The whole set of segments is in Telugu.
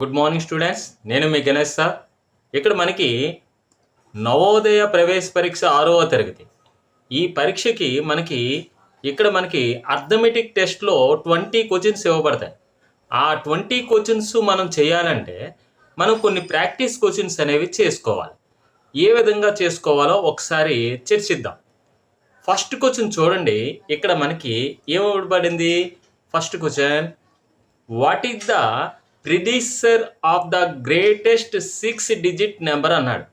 గుడ్ మార్నింగ్ స్టూడెంట్స్ నేను మీ గణేష్ సార్. ఇక్కడ మనకి నవోదయ ప్రవేశ పరీక్ష ఆరవ తరగతి. ఈ పరీక్షకి మనకి ఇక్కడ మనకి అర్థమెటిక్ టెస్ట్లో ట్వంటీ క్వశ్చన్స్ ఇవ్వబడతాయి. ఆ ట్వంటీ క్వశ్చన్స్ మనం చేయాలంటే మనం కొన్ని ప్రాక్టీస్ క్వశ్చన్స్ అనేవి చేసుకోవాలి. ఏ విధంగా చేసుకోవాలో ఒకసారి చర్చిద్దాం. ఫస్ట్ క్వశ్చన్ చూడండి. ఇక్కడ మనకి ఏమివ్వబడింది first question what is the predecessor of the greatest six digit number అన్నాడు.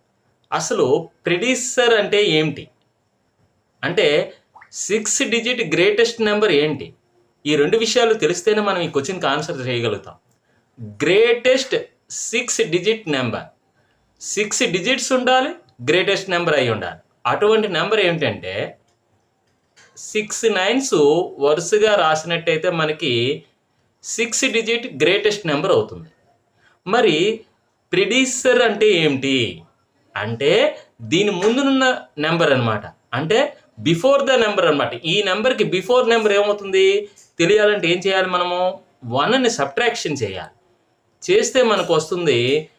అసలు ప్రిడిసర్ అంటే ఏంటి అంటే సిక్స్ డిజిట్ గ్రేటెస్ట్ నెంబర్ ఏంటి? ఈ రెండు విషయాలు తెలిస్తేనే మనం ఈ క్వశ్చన్కి ఆన్సర్ చేయగలుగుతాం. Greatest six digit number. Six digits ఉండాలి గ్రేటెస్ట్ నెంబర్ అయి ఉండాలి. అటువంటి నెంబర్ ఏంటంటే సిక్స్ నైన్స్ వరుసగా రాసినట్టయితే మనకి సిక్స్ డిజిట్ గ్రేటెస్ట్ నెంబర్ అవుతుంది. మరి ప్రిడిసర్ అంటే ఏమిటి? అంటే దీని ముందునున్న నెంబర్ అనమాట అంటే బిఫోర్ ద నెంబర్ అన్నమాట. ఈ నెంబర్కి బిఫోర్ నెంబర్ ఏమవుతుంది? తెలియాలంటే ఏం చేయాలి మనము? వన్ని సబ్ట్రాక్షన్ చేయాలి. చేస్తే మనకు వస్తుంది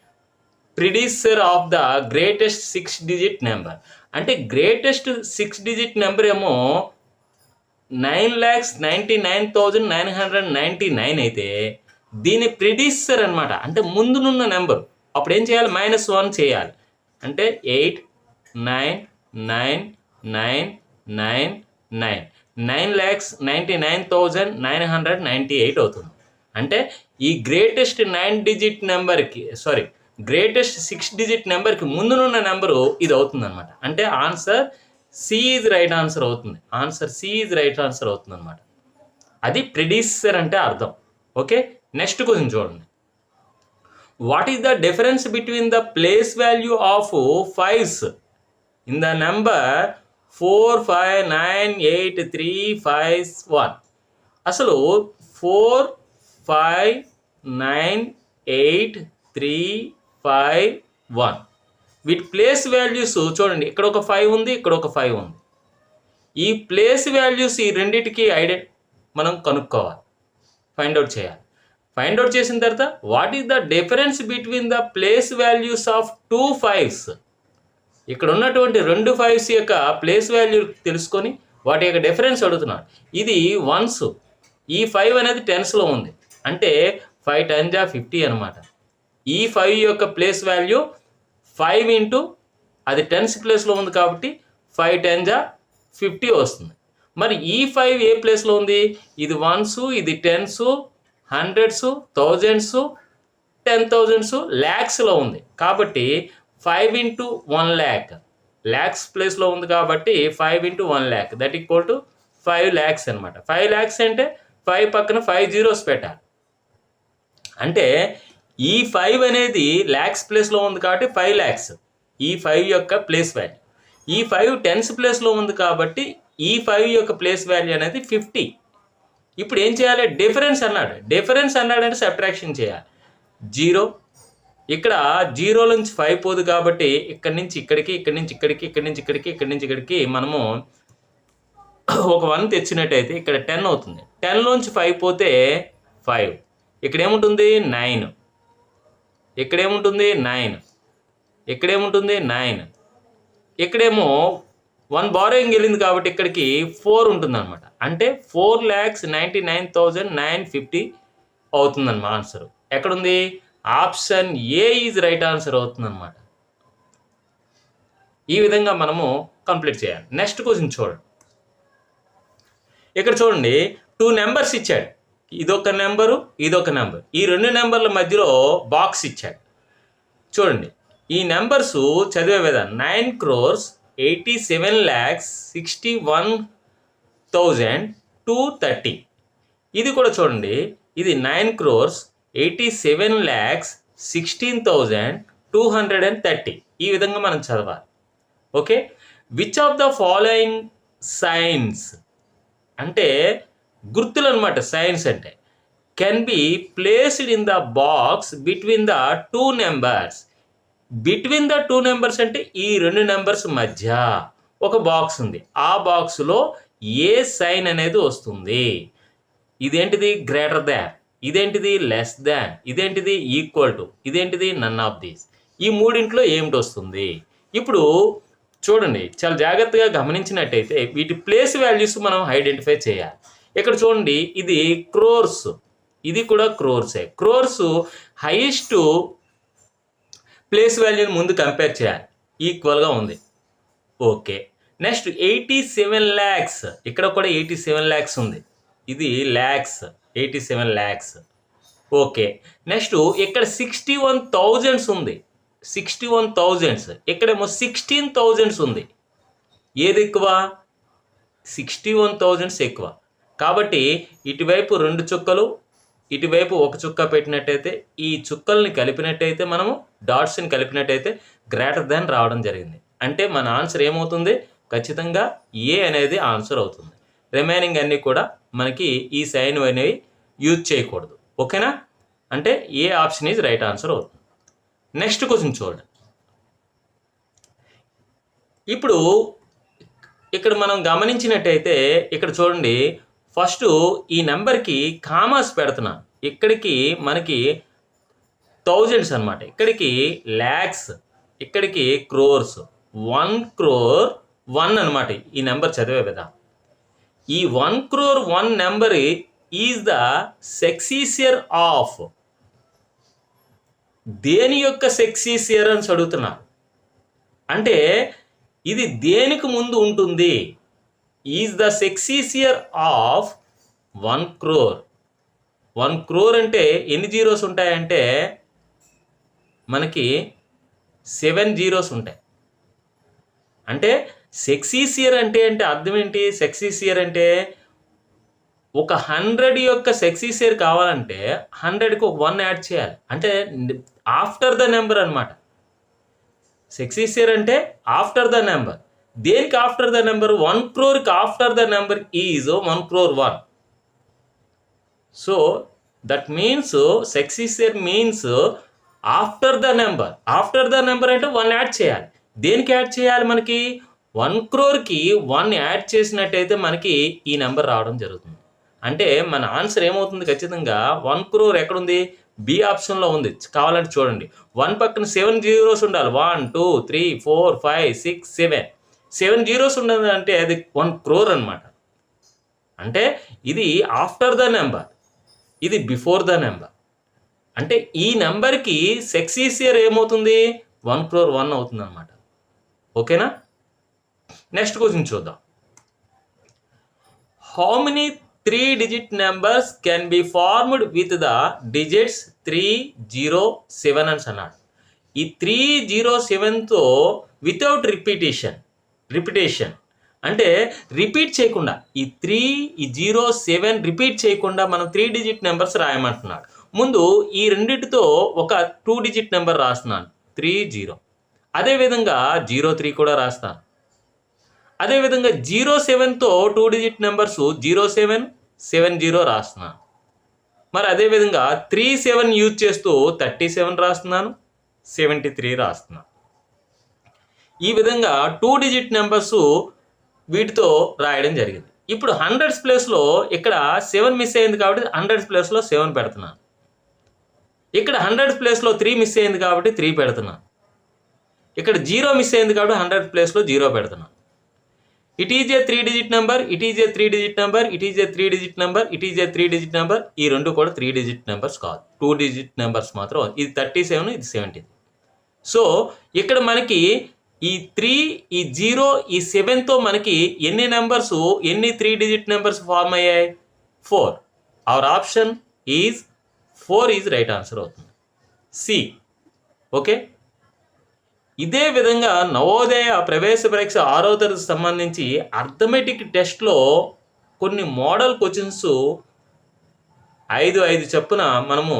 predecessor of the greatest six digit number. అంటే గ్రేటెస్ట్ సిక్స్ డిజిట్ నెంబర్ ఏమో nine lakhs ninety nine thousand nine hundred ninety nine అయితే దీని ప్రిడిసర్ అనమాట అంటే ముందునున్న నెంబర్. అప్పుడు ఏం చేయాలి? మైనస్ వన్ చేయాలి. అంటే eight nine nine nine nine nine. Nine lakhs ninety nine thousand nine hundred ninety eight అవుతుంది. అంటే ఈ గ్రేటెస్ట్ నైన్ డిజిట్ నెంబర్కి సారీ గ్రేటెస్ట్ సిక్స్ డిజిట్ నెంబర్కి ముందునున్న నెంబరు ఇది అవుతుంది అనమాట అంటే answer C is right answer అవుతుంది. Answer C is right answer అవుతుంది అనమాట అది ప్రిడీసర్ అంటే అర్థం. ఓకే నెక్స్ట్ క్వశ్చన్ చూడండి. What is the difference between the place value of fives in the number four five nine eight three five one అసలు four five nine eight three five one వీటి ప్లేస్ వాల్యూస్ చూడండి ఇక్కడ ఒక ఫైవ్ ఉంది ఇక్కడ ఒక ఫైవ్ ఉంది. ఈ ప్లేస్ వాల్యూస్ ఈ రెండింటికి ఐడె మనం కనుక్కోవాలి. ఫైండ్ అవుట్ చేయాలి. ఫైండ్ అవుట్ చేసిన తర్వాత what is the difference between the place values of two fives ఇక్కడ ఉన్నటువంటి రెండు ఫైవ్స్ యొక్క ప్లేస్ వాల్యూ తెలుసుకొని వాటి యొక్క డిఫరెన్స్ అడుగుతున్నాడు ఇది వన్స్ ఈ ఫైవ్ అనేది టెన్స్లో ఉంది. అంటే ఫైవ్ టెన్స్ ఆఫ్ ఫిఫ్టీ అనమాట ఈ ఫైవ్ యొక్క ప్లేస్ వాల్యూ ఫైవ్ ఇంటూ అది టెన్స్ ప్లేస్లో ఉంది కాబట్టి ఫైవ్ టెన్ జా ఫిఫ్టీ వస్తుంది. మరి ఈ ఫైవ్ ఏ ప్లేస్లో ఉంది? ఇది వన్స్ ఇది tens hundreds thousands ten thousands ల్యాక్స్లో ఉంది. కాబట్టి five into one lakh. Lakhs ప్లేస్లో ఉంది కాబట్టి five into one lakh. That equal to five lakhs అనమాట ఫైవ్ ల్యాక్స్ అంటే ఫైవ్ పక్కన ఫైవ్ జీరోస్ పెట్టాలి. అంటే ఈ ఫైవ్ అనేది ల్యాక్స్ ప్లేస్లో ఉంది కాబట్టి ఫైవ్ ల్యాక్స్ ఈ ఫైవ్ యొక్క ప్లేస్ వాల్యూ ఈ ఫైవ్ టెన్స్ ప్లేస్లో ఉంది కాబట్టి ఈ ఫైవ్ యొక్క ప్లేస్ వాల్యూ అనేది ఫిఫ్టీ ఇప్పుడు ఏం చేయాలి? డిఫరెన్స్ అన్నాడు. డిఫరెన్స్ అన్నాడంటే సబ్ట్రాక్షన్ చేయాలి. జీరో ఇక్కడ జీరో నుంచి ఫైవ్ పోదు కాబట్టి ఇక్కడి నుంచి ఇక్కడికి ఇక్కడి నుంచి ఇక్కడికి ఇక్కడి నుంచి ఇక్కడికి ఇక్కడి నుంచి ఇక్కడికి మనము ఒక వన్ తెచ్చినట్టయితే ఇక్కడ టెన్ అవుతుంది. టెన్లోంచి ఫైవ్ పోతే ఫైవ్ ఇక్కడ ఏముంటుంది? నైన్ ఇక్కడేముంటుంది నైన్. ఇక్కడేముంటుంది నైన్. ఇక్కడేమో వన్ బారోయింగ్ వెళ్ళింది కాబట్టి ఇక్కడికి ఫోర్ ఉంటుంది అనమాట అంటే four lakhs ninety nine thousand nine fifty అవుతుందన్నమాట ఆన్సర్. ఎక్కడుంది? Option A is right answer అవుతుందన్నమాట. ఈ విధంగా మనము కంప్లీట్ చేయాలి. నెక్స్ట్ క్వశ్చన్ చూడండి. ఇక్కడ చూడండి. టూ నెంబర్స్ ఇచ్చాడు. ఇదొక నెంబరు ఇదొక నెంబర్. ఈ రెండు నెంబర్ల మధ్యలో బాక్స్ ఇచ్చాడు. చూడండి ఈ నెంబర్స్ చదివే విధానం nine crores eighty seven lakhs sixty one thousand two thirty ఇది కూడా చూడండి ఇది nine crores eighty seven lakhs sixteen thousand two hundred and thirty ఈ విధంగా మనం చదవాలి. Okay which of the following signs అంటే గుర్తులు అనమాట సైన్స్ అంటే. Can be placed in the box between the two numbers between the two numbers అంటే ఈ రెండు నెంబర్స్ మధ్య ఒక బాక్స్ ఉంది. ఆ బాక్స్లో ఏ సైన్ అనేది వస్తుంది? ఇదేంటిది? గ్రేటర్ దాన్ ఇదేంటిది? లెస్ దాన్ ఇదేంటిది? ఈక్వల్ టు ఇదేంటిది? నన్ ఆఫ్ దీస్ ఈ మూడింట్లో ఏమిటి వస్తుంది? ఇప్పుడు చూడండి చాలా జాగ్రత్తగా గమనించినట్టయితే వీటి ప్లేస్ వాల్యూస్ మనం ఐడెంటిఫై చేయాలి. ఇక్కడ చూడండి ఇది క్రోర్స్. ఇది కూడా క్రోర్సే. క్రోర్స్ హైయెస్ట్ ప్లేస్ వాల్యూని ముందు కంపేర్ చేయాలి. ఈక్వల్గా ఉంది. Okay. Next eighty seven lakhs ఇక్కడ కూడా ఎయిటీ సెవెన్ ల్యాక్స్ ఉంది. ఇది lakhs eighty seven lakhs okay. Next ఇక్కడ సిక్స్టీ వన్ థౌజండ్స్ ఉంది. Sixty one thousands. ఇక్కడేమో సిక్స్టీన్ థౌజండ్స్ ఉంది. ఏది ఎక్కువ? సిక్స్టీ వన్ థౌజండ్స్ ఎక్కువ. కాబట్టి ఇటువైపు రెండు చుక్కలు ఇటువైపు ఒక చుక్క పెట్టినట్టయితే ఈ చుక్కల్ని కలిపినట్టయితే మనము డాట్స్ని కలిపినట్టయితే గ్రేటర్ దాన్ రావడం జరిగింది. అంటే మన ఆన్సర్ ఏమవుతుంది? ఖచ్చితంగా ఏ అనేది ఆన్సర్ అవుతుంది. రిమైనింగ్ అన్నీ కూడా మనకి ఈ సైన్ అనేవి యూజ్ చేయకూడదు. ఓకేనా? అంటే A option is right answer అవుతుంది. నెక్స్ట్ క్వశ్చన్ చూడండి. ఇప్పుడు ఇక్కడ మనం గమనించినట్టయితే ఇక్కడ చూడండి ఫస్ట్ ఈ నెంబర్కి కామాస్ పెడుతున్నాను ఇక్కడికి మనకి థౌజండ్స్ అనమాట ఇక్కడికి ల్యాక్స్ ఇక్కడికి క్రోర్స్ వన్ క్రోర్ వన్ అనమాట ఈ నెంబర్ చదివే విధానం ఈ one crore one number is the successor of. దేని యొక్క సెక్సీసియర్ అని అడుగుతున్నారు అంటే ఇది దేనికి ముందు ఉంటుంది? Is the successor of one crore. One crore అంటే ఎన్ని జీరోస్ ఉంటాయంటే మనకి సెవెన్ జీరోస్ ఉంటాయి. అంటే సెక్సీసియర్ అంటే అంటే అర్థం ఏంటి? సెక్సీసియర్ అంటే ఒక హండ్రెడ్ యొక్క సెక్సీసియర్ కావాలంటే హండ్రెడ్కి ఒక వన్ యాడ్ చేయాలి. అంటే ఆఫ్టర్ ద నెంబర్ అనమాట సెక్సీసియర్ అంటే ఆఫ్టర్ ద నెంబర్. దేనికి after the number one క్రోర్కి after the number is one crore one so that means successor means after the number after the number అంటే వన్ యాడ్ చేయాలి. దేనికి యాడ్ చేయాలి మనకి? వన్ క్రోర్కి వన్ యాడ్ చేసినట్టయితే మనకి ఈ నెంబర్ రావడం జరుగుతుంది. అంటే మన ఆన్సర్ ఏమవుతుంది ఖచ్చితంగా? వన్ క్రోర్ ఎక్కడుంది? బి ఆప్షన్లో ఉంది. కావాలంటే చూడండి. వన్ పక్కన సెవెన్ జీరోస్ ఉండాలి. One two three four five six seven seven zeros ఉండదు అంటే అది వన్ క్రోర్ అన్నమాట. అంటే ఇది ఆఫ్టర్ ద నెంబర్. ఇది బిఫోర్ ద నెంబర్. అంటే ఈ నెంబర్కి సెక్సీసియర్ ఏమవుతుంది? వన్ క్రోర్ వన్ అవుతుంది అనమాట ఓకేనా? నెక్స్ట్ క్వశ్చన్ చూద్దాం. How many three digit numbers can be formed with the digits three zero seven అని అన్నాడు ఈ త్రీ జీరో సెవెన్తో వితౌట్ రిపీటేషన్ రిపిటేషన్. అంటే రిపీట్ చేయకుండా ఈ త్రీ ఈ జీరో సెవెన్ రిపీట్ చేయకుండా మనం త్రీ డిజిట్ నెంబర్స్ రాయమంటున్నాడు. ముందు ఈ రెండింటితో ఒక టూ డిజిట్ నెంబర్ రాస్తున్నాను. Three zero. అదేవిధంగా జీరో త్రీ కూడా రాస్తాను. అదేవిధంగా zero సెవెన్తో two digit numbers zero seven seven zero రాస్తున్నాను. మరి అదేవిధంగా త్రీ సెవెన్ యూజ్ చేస్తూ థర్టీ సెవెన్ రాస్తున్నాను. సెవెంటీ త్రీ రాస్తున్నాను. ఈ విధంగా టూ డిజిట్ నెంబర్స్ వీటితో రాయడం జరిగింది. ఇప్పుడు హండ్రెడ్స్ ప్లేస్లో ఇక్కడ సెవెన్ మిస్ అయింది కాబట్టి హండ్రెడ్స్ ప్లేస్లో సెవెన్ పెడుతున్నాను. ఇక్కడ హండ్రెడ్ ప్లేస్లో త్రీ మిస్ అయింది కాబట్టి త్రీ పెడుతున్నాను. ఇక్కడ జీరో మిస్ అయింది కాబట్టి హండ్రెడ్ ప్లేస్లో జీరో పెడుతున్నాను. It is a three digit number it is a three digit number it is a three digit number it is a three digit number ఈ రెండు కూడా త్రీ డిజిట్ నెంబర్స్ కాదు. టూ డిజిట్ నెంబర్స్ మాత్రం ఇది థర్టీ సెవెన్ ఇది సెవెంటీ సో ఇక్కడ మనకి ఈ త్రీ ఈ జీరో ఈ సెవెన్తో మనకి ఎన్ని నెంబర్స్ ఎన్ని త్రీ డిజిట్ నెంబర్స్ ఫార్మ్ అయ్యాయి? Four our option is four is right answer అవుతుంది. సి ఓకే ఇదే విధంగా నవోదయ ప్రవేశ పరీక్ష ఆరో తరగతి సంబంధించి అర్థమెటిక్ టెస్ట్లో కొన్ని మోడల్ క్వశ్చన్స్ ఐదు ఐదు చొప్పున మనము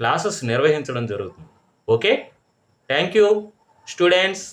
క్లాసెస్ నిర్వహించడం జరుగుతుంది. Okay thank you students